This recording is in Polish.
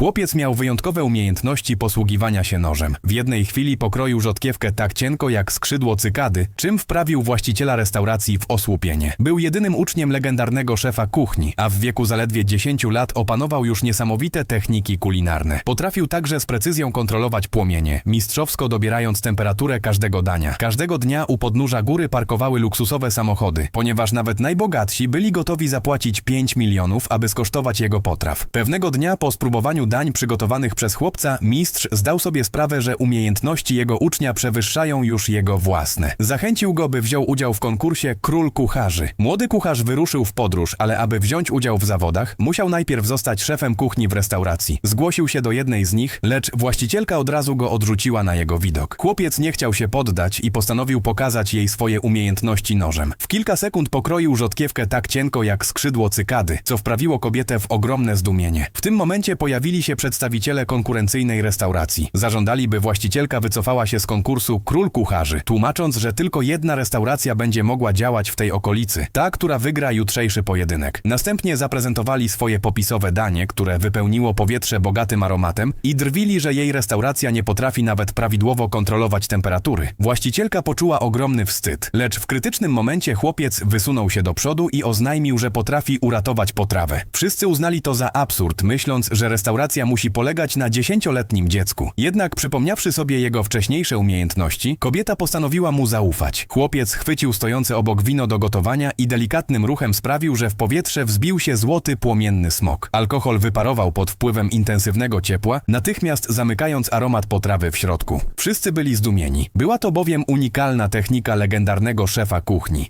Chłopiec miał wyjątkowe umiejętności posługiwania się nożem. W jednej chwili pokroił rzodkiewkę tak cienko jak skrzydło cykady, czym wprawił właściciela restauracji w osłupienie. Był jedynym uczniem legendarnego szefa kuchni, a w wieku zaledwie 10 lat opanował już niesamowite techniki kulinarne. Potrafił także z precyzją kontrolować płomienie, mistrzowsko dobierając temperaturę każdego dania. Każdego dnia u podnóża góry parkowały luksusowe samochody, ponieważ nawet najbogatsi byli gotowi zapłacić 5 milionów, aby skosztować jego potraw. Pewnego dnia po spróbowaniu dań przygotowanych przez chłopca, mistrz zdał sobie sprawę, że umiejętności jego ucznia przewyższają już jego własne. Zachęcił go, by wziął udział w konkursie Król Kucharzy. Młody kucharz wyruszył w podróż, ale aby wziąć udział w zawodach, musiał najpierw zostać szefem kuchni w restauracji. Zgłosił się do jednej z nich, lecz właścicielka od razu go odrzuciła na jego widok. Chłopiec nie chciał się poddać i postanowił pokazać jej swoje umiejętności nożem. W kilka sekund pokroił rzodkiewkę tak cienko jak skrzydło cykady, co wprawiło kobietę w ogromne zdumienie. W tym momencie pojawili się przedstawiciele konkurencyjnej restauracji. Zażądali, by właścicielka wycofała się z konkursu Król Kucharzy, tłumacząc, że tylko jedna restauracja będzie mogła działać w tej okolicy, ta, która wygra jutrzejszy pojedynek. Następnie zaprezentowali swoje popisowe danie, które wypełniło powietrze bogatym aromatem i drwili, że jej restauracja nie potrafi nawet prawidłowo kontrolować temperatury. Właścicielka poczuła ogromny wstyd, lecz w krytycznym momencie chłopiec wysunął się do przodu i oznajmił, że potrafi uratować potrawę. Wszyscy uznali to za absurd, myśląc, że restauracja musi polegać na dziesięcioletnim dziecku. Jednak przypomniawszy sobie jego wcześniejsze umiejętności, kobieta postanowiła mu zaufać. Chłopiec chwycił stojące obok wino do gotowania i delikatnym ruchem sprawił, że w powietrze wzbił się złoty płomienny smok. Alkohol wyparował pod wpływem intensywnego ciepła, natychmiast zamykając aromat potrawy w środku. Wszyscy byli zdumieni. Była to bowiem unikalna technika legendarnego szefa kuchni.